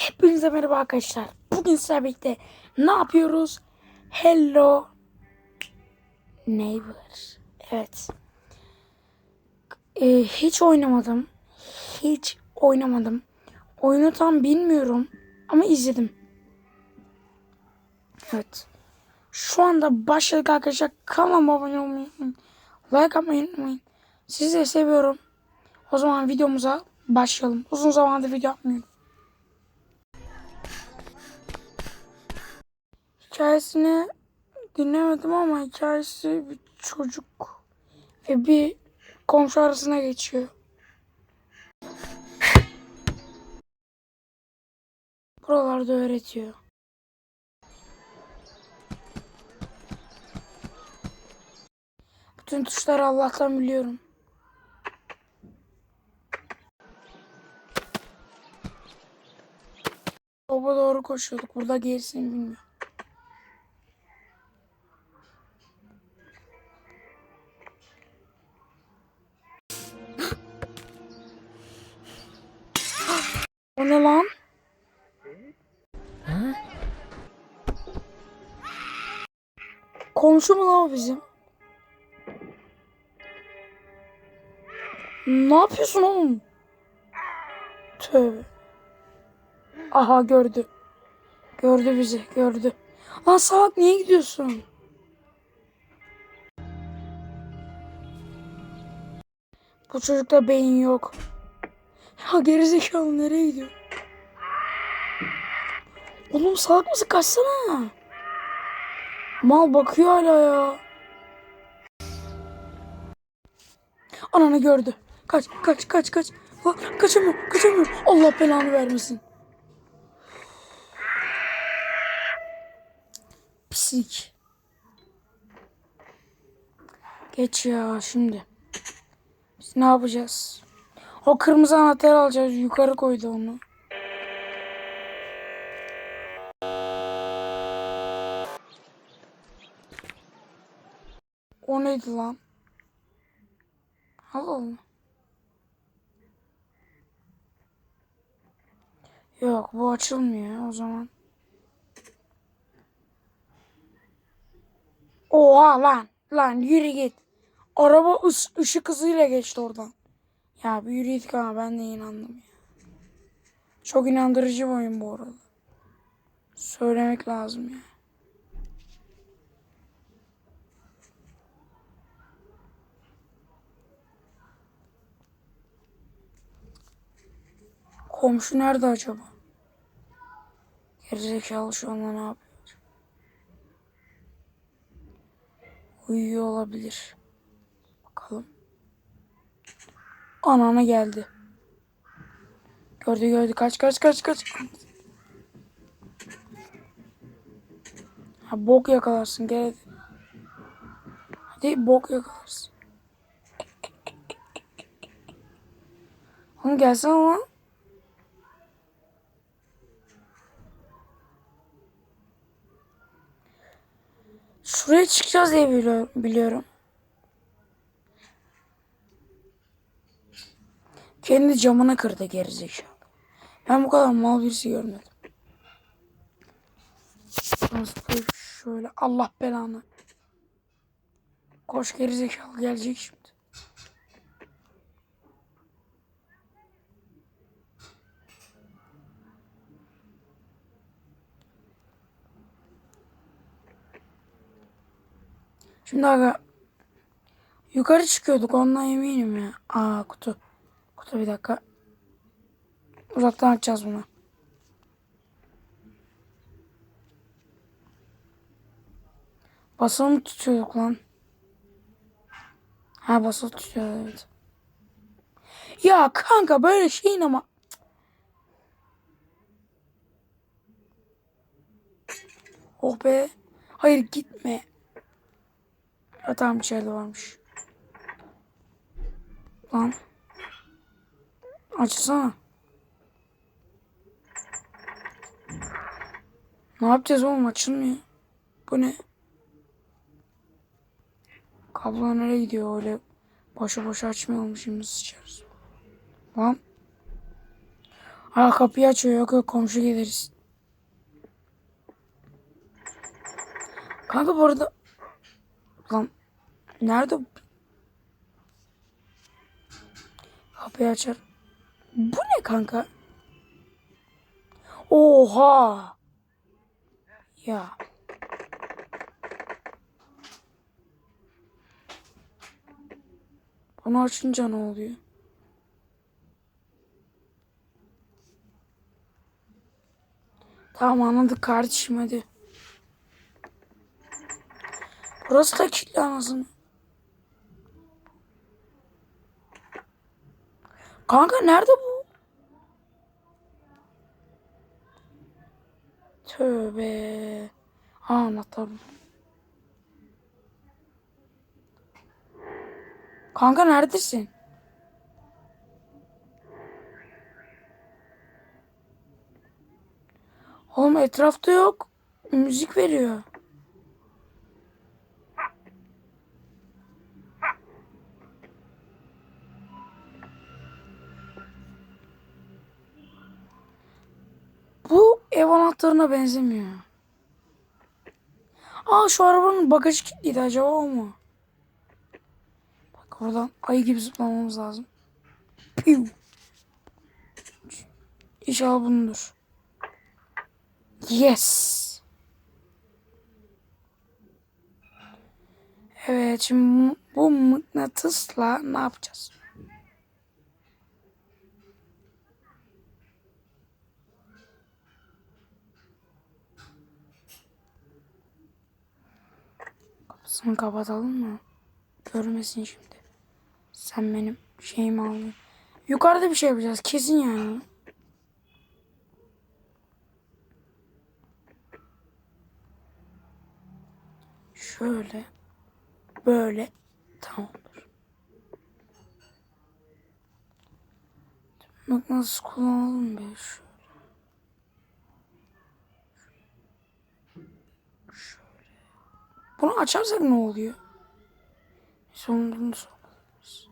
Hepinize merhaba arkadaşlar. Bugün sizlerle birlikte ne yapıyoruz? Hello Neighbor. Evet. Ee, hiç oynamadım. Hiç oynamadım. Oyunu tam bilmiyorum ama izledim. Evet. Şu anda başladık arkadaşlar. Kanalıma abone olmayı unutmayın. Like atmayı unutmayın. Sizi de seviyorum. O zaman videomuza başlayalım. Uzun zamandır video yapmıyorum. Hikayesini dinlemedim ama hikayesi bir çocuk ve bir komşu arasına geçiyor. Buralarda öğretiyor. Bütün tuşları Allah'tan biliyorum. Baba doğru koşuyorduk. Burada gerisini bilmiyorum. O ne lan? Komşu mu lan bizim? Ne yapıyorsun oğlum? Tövbe. Aha gördü. Gördü bizi, gördü. Lan salak niye gidiyorsun? Bu çocukta beyin yok. Ya gerizekalı nereye gidiyor? Oğlum salak mısın kaçsana. Mal bakıyor hala ya. Ananı gördü. Kaç kaç kaç kaç. Lan, kaçamıyor kaçamıyor. Allah belanı vermesin. Pislik. Geç ya şimdi. Biz ne yapacağız? O kırmızı anahtarı alacağız. Yukarı koydu onu. O neydi lan? Allah Allah. Yok bu açılmıyor o zaman. Oha lan. Lan yürü git. Araba ışık hızıyla geçti oradan. Ya yürü git ama ben de inandım ya. Çok inandırıcı bir oyun bu arada. Söylemek lazım ya. Komşu nerede acaba? Gerizekalı şu anda ne yapıyor? Uyuyor olabilir. Anana geldi. Gördü gördü. Kaç kaç kaç kaç. Ha, bok yakalarsın gel hadi. Hadi bok yakalarsın. Oğlum gelsene lan. Şuraya çıkacağız diye biliyorum. Kendi camını kırdı gerizekalı. Ben bu kadar mal birisi görmedim. Şöyle Allah belanı. Koş gerizekalı gelecek şimdi. Şimdi aga yukarı çıkıyorduk ondan eminim ya. Aa kutu. Kutu bir dakika. Uzaktan açacağız bunu. Basılı mı tutuyorduk lan? Ha basılı tutuyor evet. Ya kanka böyle şeyin ama. Oh be. Hayır gitme. Ha tamam içeride varmış. Lan. Açsana. Ne yapacağız oğlum açılmıyor. Bu ne? Kablo nereye gidiyor öyle boşu boşu açmayalım şimdi sıçarız. Lan. Ha kapıyı açıyor. Yok yok komşu geliriz. Kanka bu arada... Lan nerede? Kapıyı açar. Bu ne kanka? Oha! Ya. Bunu açınca ne oluyor? Tamam anladık kardeşim hadi. Burası da kilitli anasını. Kanka nerede bu? Tövbe. Bu. Kanka neredesin? Oğlum etrafta yok. Müzik veriyor. Bu ev anahtarına benzemiyor. Aa şu arabanın bagajı kilitliydi acaba o mu? Bak oradan ayı gibi zıplamamız lazım. Piu. İnşallah bunundur. Yes. Evet şimdi bu mıknatısla ne yapacağız? Kapısını kapatalım mı? Görmesin şimdi. Sen benim şeyimi almıyor. Yukarıda bir şey yapacağız kesin yani. Şöyle. Böyle. Tamamdır. Bak nasıl kullanalım be şöyle. Bunu açarsak ne oluyor? Sonunu sormalıyız.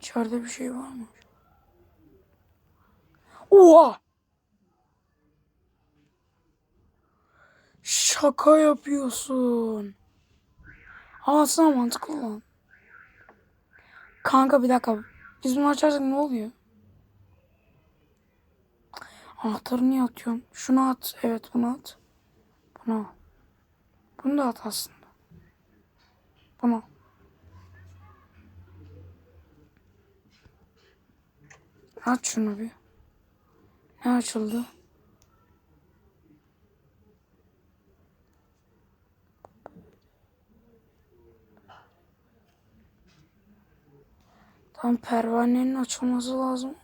İçeride bir şey var mı? Oha! Şaka yapıyorsun. Aslında mantıklı lan. Kanka bir dakika. Biz bunu açarsak ne oluyor? Anahtarı niye atıyorum? Şunu at. Evet bunu at. Bunu. Bunu da at aslında. Bunu. Aç şunu bir. Ne açıldı? Tam pervanenin açılması lazım.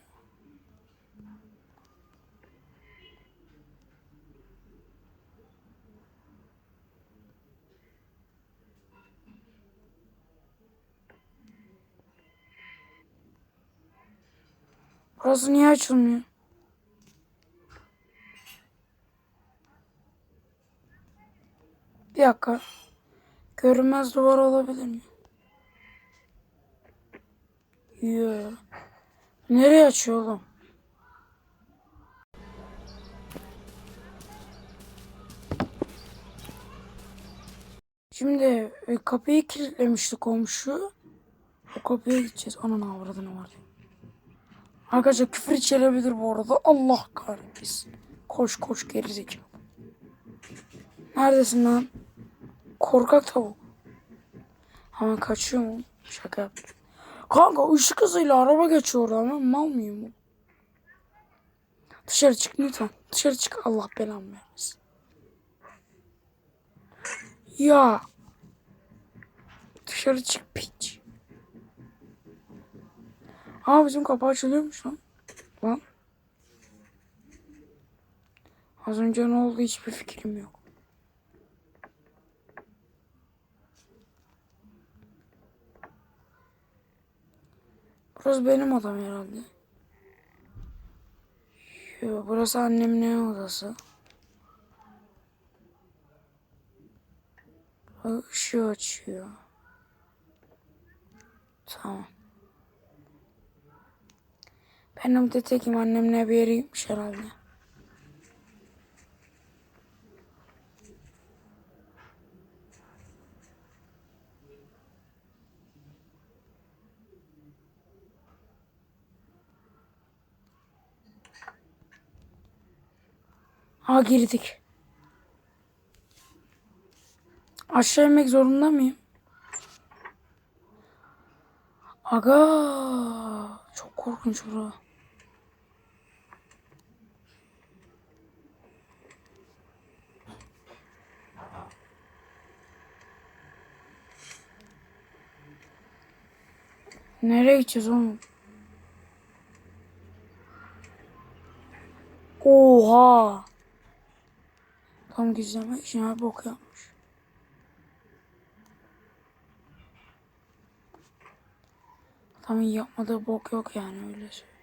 Burası niye açılmıyor? Bir dakika. Görünmez duvar olabilir mi? Yoo. Nereye açıyor oğlum? Şimdi e, kapıyı kilitlemişti komşu. O kapıya gideceğiz. Ananı avradını var. Arkadaşlar küfür içerebilir bu arada. Allah kahretsin. Koş koş gerizekalı. Neredesin lan? Korkak tavuk. Hemen kaçıyor mu? Şaka yaptım. Kanka ışık hızıyla araba geçiyor oradan. Ben mal mıyım? Dışarı çık lütfen. Dışarı çık. Allah belamı vermesin. Ya. Dışarı çık piç. Aa bizim kapı açılıyormuş lan. Lan. Az önce ne oldu hiçbir fikrim yok. Burası benim odam herhalde. Yo, burası annemin odası. Işığı açıyor. Tamam. Benim de tekim annemle bir yere gitmiş herhalde. Ha girdik. Aşağı inmek zorunda mıyım? Aga çok korkunç bura. Nereye gideceğiz oğlum? Oha! Tam gizleme işine bok yapmış. Tam yapmadığı bok yok yani öyle söyleyeyim.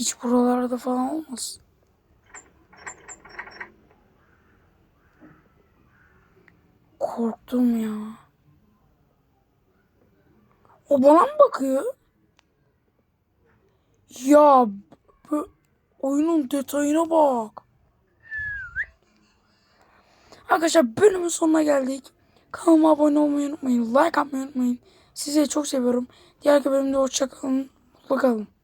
Piç buralarda falan olmasın. Korktum ya. O bana mı bakıyor? Ya oyunun detayına bak. Arkadaşlar bölümün sonuna geldik. Kanalıma abone olmayı unutmayın. Like atmayı unutmayın. Sizi çok seviyorum. Diğer bölümde hoşçakalın. Mutlu kalın.